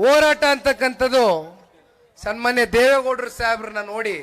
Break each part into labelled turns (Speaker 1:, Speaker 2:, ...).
Speaker 1: ಹೋರಾಟ ಅಂತಕ್ಕಂಥದ್ದು ಸನ್ಮಾನ್ಯ ದೇವೇಗೌಡರು ಸಾಹೇಬ್ರನ್ನ ನೋಡಿ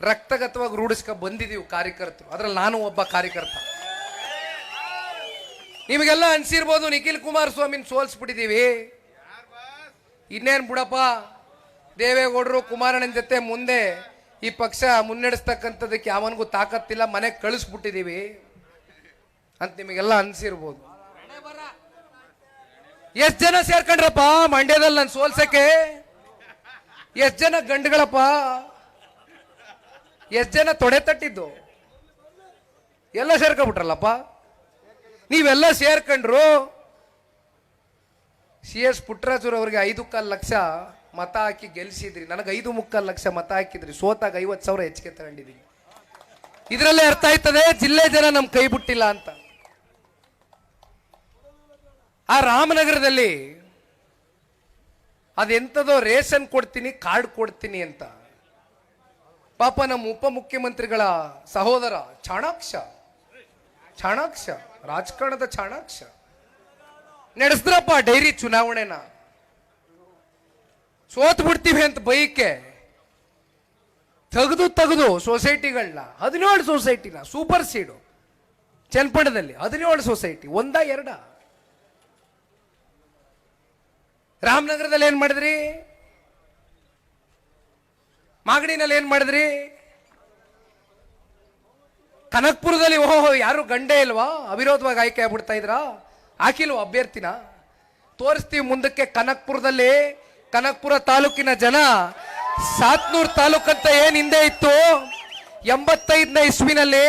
Speaker 1: ರಕ್ತಗತವಾಗಿ ರೂಢಿಸ್ಕೊ ಬಂದಿದ್ದೀವಿ ಕಾರ್ಯಕರ್ತರು. ಅದ್ರಲ್ಲಿ ನಾನು ಒಬ್ಬ ಕಾರ್ಯಕರ್ತ. ನಿಮಗೆಲ್ಲ ಅನ್ಸಿರ್ಬೋದು ನಿಖಿಲ್ ಕುಮಾರಸ್ವಾಮಿನ ಸೋಲ್ಸ್ಬಿಟ್ಟಿದೀವಿ. ಇನ್ನೇನ್ ಬಿಡಪ್ಪ? ದೇವೇಗೌಡರು ಕುಮಾರಣ್ಣನ ಜೊತೆ ಮುಂದೆ ಈ ಪಕ್ಷ ಮುನ್ನಡೆಸ್ತಕ್ಕಂಥದ್ದಕ್ಕೆ ಯಾವನಿಗೂ ತಾಕತ್ತಿಲ್ಲ ಮನೆಗೆ ಕಳಿಸ್ಬಿಟ್ಟಿದ್ದೀವಿ ಅಂತ ನಿಮಗೆಲ್ಲ ಅನ್ಸಿರ್ಬೋದು. ಎಷ್ಟ್ ಜನ ಸೇರ್ಕೊಂಡ್ರಪ್ಪ? ಮಂಡ್ಯದಲ್ಲಿ ನಾನು ಸೋಲ್ಸಕ್ಕೆ? ಎಷ್ಟ್ ಜನ ಗಂಡುಗಳಪ್ಪ? ಎಷ್ಟ್ ಜನ ತೊಡೆ ತಟ್ಟಿದ್ದು? ಎಲ್ಲ ಸೇರ್ಕೊಂಡ್ಬಿಟ್ರಲ್ಲಪ್ಪ? ನೀವೆಲ್ಲ ಸೇರ್ಕೊಂಡ್ರು? ಸಿ ಎಸ್ ಪುಟ್ಟರಾಜುರು ಅವ್ರಿಗೆ ಐದು ಕಾಲು ಲಕ್ಷ ಮತ ಹಾಕಿ ಗೆಲ್ಸಿದ್ರಿ. ನನಗೆ ಐದು ಮುಕ್ಕಾಲು ಲಕ್ಷ ಮತ ಹಾಕಿದ್ರಿ. ಸೋತಾಗ ಐವತ್ತು ಸಾವಿರ ಹೆಚ್ಚಿಗೆ ತಗೊಂಡಿದ್ದೀನಿ. ಇದರಲ್ಲೇ ಅರ್ಥ ಆಯ್ತದೆ? ಜಿಲ್ಲೆ ಜನ ನಮ್ಮ ಕೈ ಬಿಟ್ಟಿಲ್ಲ ಅಂತ. ಆ ರಾಮನಗರದಲ್ಲಿ ಅದೆಂಥದೋ ರೇಷನ್ ಕೊಡ್ತೀನಿ, ಕಾರ್ಡ್ ಕೊಡ್ತೀನಿ ಅಂತ. ಪಾಪ ನಮ್ಮ ಉಪಮುಖ್ಯಮಂತ್ರಿಗಳ ಸಹೋದರ ಚಾಣಾಕ್ಷ. ಚಾಣಾಕ್ಷ, ರಾಜಕಾರಣದ ಚಾಣಾಕ್ಷ. ನಡೆಸಿದ್ರಪ್ಪ ಡೈರಿ ಚುನಾವಣೆನ. ಸೋತ್ ಬಿಡ್ತೀವಿ ಅಂತ ಬೈಕೆ. ತೆಗೆದು ತೆಗೆದು ಸೊಸೈಟಿಗಳನ್ನ ಹದಿನೇಳು ಸೊಸೈಟಿನ, ಸೂಪರ್ ಸೀಡು. ಚನ್ನಪಟ್ಟಣದಲ್ಲಿ ಹದಿನೇಳು ಸೊಸೈಟಿ, ಒಂದ, ಎರಡ. ರಾಮನಗರದಲ್ಲಿ ಏನು ಮಾಡಿದ್ರಿ? ಮಾಗಡಿನಲ್ಲಿ ಏನು ಮಾಡಿದ್ರಿ? ಕನಕ್ಪುರದಲ್ಲಿ, ಓಹೋ ಯಾರು ಗಂಡೇ ಇಲ್ವಾ? ಅವಿರೋಧವಾಗಿ ಆಯ್ಕೆ ಆಗ್ಬಿಡ್ತಾ ಇದ್ರಾ? ಹಾಕಿಲ್ವ ಅಭ್ಯರ್ಥಿನ? ತೋರಿಸ್ತೀವಿ ಮುಂದಕ್ಕೆ ಕನಕ್ಪುರದಲ್ಲಿ. ಕನಕ್ಪುರ ತಾಲೂಕಿನ ಜನ, ಸಾತ್ನೂರ್ ತಾಲೂಕಂತ ಏನ್ ಹಿಂದೆ ಇತ್ತು? ಎಂಬತ್ತೈದನೇ ಇಸ್ವಿನಲ್ಲಿ.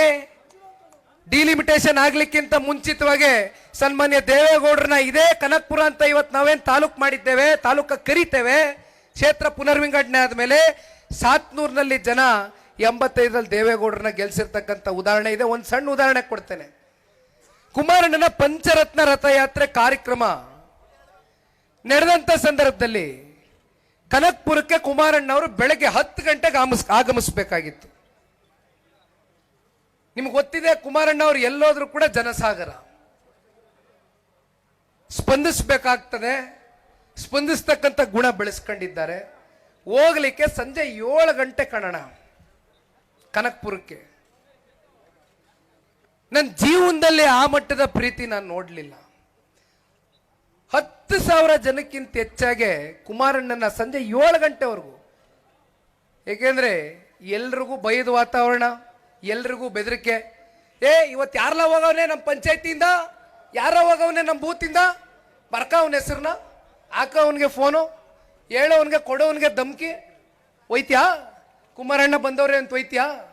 Speaker 1: ಡಿಲಿಮಿಟೇಷನ್ ಆಗ್ಲಿಕ್ಕಿಂತ ಮುಂಚಿತವಾಗಿ ಸನ್ಮಾನ್ಯ ದೇವೇಗೌಡರನ್ನ ಇದೇ ಕನಕ್ಪುರ ಅಂತ ಇವತ್ತು ನಾವೇನು ತಾಲೂಕು ಮಾಡಿದ್ದೇವೆ, ತಾಲೂಕ ಕರಿತೇವೆ, ಕ್ಷೇತ್ರ ಪುನರ್ವಿಂಗಡಣೆ ಆದಮೇಲೆ ಸಾತ್ನೂರಿನಲ್ಲಿ ಜನ ಎಂಬತ್ತೈದರಲ್ಲಿ ದೇವೇಗೌಡರನ್ನ ಗೆಲ್ಸಿರ್ತಕ್ಕಂಥ ಉದಾಹರಣೆ ಇದೆ. ಒಂದು ಸಣ್ಣ ಉದಾಹರಣೆ ಕೊಡ್ತೇನೆ. ಕುಮಾರಣ್ಣನ ಪಂಚರತ್ನ ರಥಯಾತ್ರೆ ಕಾರ್ಯಕ್ರಮ ನಡೆದಂಥ ಸಂದರ್ಭದಲ್ಲಿ ಕನಕ್ಪುರಕ್ಕೆ ಕುಮಾರಣ್ಣ ಅವರು ಬೆಳಗ್ಗೆ ಹತ್ತು ಗಂಟೆಗೆ ಆಗಮಿಸ್, ಆಗಮಿಸಬೇಕಾಗಿತ್ತು. ನಿಮ್ಗೆ ಗೊತ್ತಿದೆ ಕುಮಾರಣ್ಣ ಅವರು ಎಲ್ಲೋದ್ರೂ ಕೂಡ ಜನಸಾಗರ. ಸ್ಪಂದಿಸ್ಬೇಕಾಗ್ತದೆ. ಸ್ಪಂದಿಸ್ತಕ್ಕಂಥ ಗುಣ ಬೆಳೆಸ್ಕೊಂಡಿದ್ದಾರೆ. ಹೋಗ್ಲಿಕ್ಕೆ ಸಂಜೆ ಏಳು ಗಂಟೆ ಕಣಣ ಕನಕ್ಪುರಕ್ಕೆ. ನನ್ನ ಜೀವನದಲ್ಲಿ ಆ ಮಟ್ಟದ ಪ್ರೀತಿ ನಾನು ನೋಡಲಿಲ್ಲ. ಹತ್ತು ಸಾವಿರ ಜನಕ್ಕಿಂತ ಹೆಚ್ಚಾಗೆ ಕುಮಾರಣ್ಣನ ಸಂಜೆ ಏಳು ಗಂಟೆವರೆಗೂ. ಏಕೆಂದರೆ ಎಲ್ರಿಗೂ ಭಯದ ವಾತಾವರಣ, ಎಲ್ರಿಗೂ ಬೆದರಿಕೆ. ಏ, ಇವತ್ತು ಯಾರಲ್ಲ ಹೋಗವನೇ ನಮ್ಮ ಪಂಚಾಯತಿಯಿಂದ? ಯಾರ ಹೋಗವನೇ ನಮ್ಮ ಬೂತಿಂದ? ಬರ್ಕ ಅವನ ಹೆಸರನ್ನ ಹಾಕ ಅವನಿಗೆ ಫೋನು ಹೇಳೋವನಿಗೆ ಕೊಡೋವನಿಗೆ ಧಮ್ಕಿ. ಒಯ್ತ್ಯಾ ಕುಮಾರಣ್ಣ ಬಂದವ್ರೆ ಅಂತ ಒಯ್ತ್ಯಾ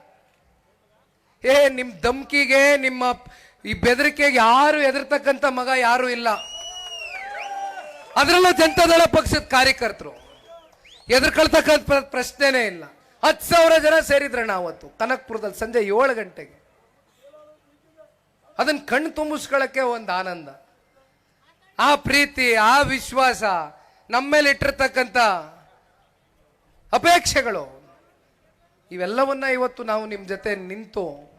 Speaker 1: ಏ ನಿಮ್ಮ ಧಮ್ಕಿಗೆ, ನಿಮ್ಮ ಈ ಬೆದರಿಕೆಗೆ ಯಾರು ಎದುರ್ತಕ್ಕಂಥ ಮಗ ಯಾರು ಇಲ್ಲ. ಅದರಲ್ಲೂ ಜನತಾದಳ ಪಕ್ಷದ ಕಾರ್ಯಕರ್ತರು. ಎದುರ್ಕೊಳ್ತಕ್ಕಂಥ ಪ್ರ- ಪ್ರಶ್ನೆನೇ ಇಲ್ಲ. ಹತ್ತು ಸಾವಿರ ಜನ ಸೇರಿದ್ರಣ್ಣ ಅವತ್ತು ಕನಕ್ಪುರದಲ್ಲಿ ಸಂಜೆ ಏಳು ಗಂಟೆಗೆ. ಅದನ್ನು ಕಣ್ಣು ತುಂಬಿಸ್ಕೊಳ್ಳೋಕ್ಕೆ ಒಂದು ಆನಂದ. ಆ ಪ್ರೀತಿ, ಆ ವಿಶ್ವಾಸ ನಮ್ಮ ಮೇಲೆ ಇಟ್ಟಿರ್ತಕ್ಕಂಥ ಅಪೇಕ್ಷೆಗಳು. ಇವೆಲ್ಲವನ್ನ ಇವತ್ತು ನಾವು ನಿಮ್ಮ ಜೊತೆ ನಿಂತು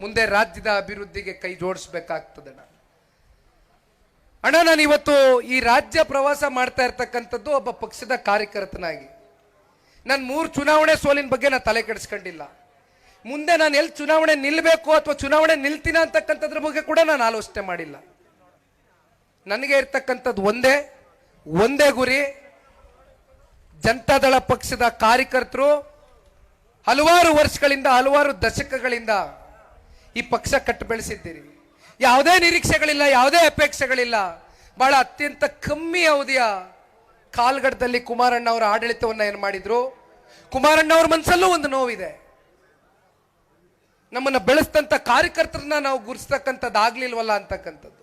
Speaker 1: ಮುಂದೆ ರಾಜ್ಯದ ಅಭಿವೃದ್ಧಿಗೆ ಕೈ ಜೋಡಿಸ್ಬೇಕಾಗ್ತದೆ ಅಣ್ಣ. ನಾನು ಇವತ್ತು ಈ ರಾಜ್ಯ ಪ್ರವಾಸ ಮಾಡ್ತಾ ಇರ್ತಕ್ಕಂಥದ್ದು ಒಬ್ಬ ಪಕ್ಷದ ಕಾರ್ಯಕರ್ತನಾಗಿ. ನಾನು ಮೂರು ಚುನಾವಣೆ ಸೋಲಿನ ಬಗ್ಗೆ ನಾನು ತಲೆ ಕೆಡಿಸ್ಕೊಂಡಿಲ್ಲ. ಮುಂದೆ ನಾನು ಎಲ್ಲಿ ಚುನಾವಣೆ ನಿಲ್ಲಬೇಕು ಅಥವಾ ಚುನಾವಣೆ ನಿಲ್ತೀನ ಅಂತಕ್ಕಂಥದ್ರ ಬಗ್ಗೆ ಕೂಡ ನಾನು ಆಲೋಚನೆ ಮಾಡಿಲ್ಲ. ನನಗೆ ಇರ್ತಕ್ಕಂಥದ್ದು ಒಂದೇ ಒಂದೇ ಗುರಿ. ಜನತಾದಳ ಪಕ್ಷದ ಕಾರ್ಯಕರ್ತರು ಹಲವಾರು ವರ್ಷಗಳಿಂದ, ಹಲವಾರು ದಶಕಗಳಿಂದ ಈ ಪಕ್ಷ ಕಟ್ಟು ಬೆಳೆಸಿದ್ದೀರಿ ಯಾವುದೇ ನಿರೀಕ್ಷೆಗಳಿಲ್ಲ, ಯಾವುದೇ ಅಪೇಕ್ಷೆಗಳಿಲ್ಲ. ಬಹಳ ಅತ್ಯಂತ ಕಮ್ಮಿ ಅವಧಿಯ ಕಾಲ್ಗಡದಲ್ಲಿ ಕುಮಾರಣ್ಣ ಅವರ ಆಡಳಿತವನ್ನು ಏನು ಮಾಡಿದ್ರು? ಕುಮಾರಣ್ಣ ಅವ್ರ ಮನಸ್ಸಲ್ಲೂ ಒಂದು ನೋವಿದೆ. ನಮ್ಮನ್ನು ಬೆಳೆಸ್ತಂತ ಕಾರ್ಯಕರ್ತರನ್ನ ನಾವು ಗುರುಸ್ತಕ್ಕಂಥದ್ದು ಆಗ್ಲಿಲ್ವಲ್ಲ ಅಂತಕ್ಕಂಥದ್ದು.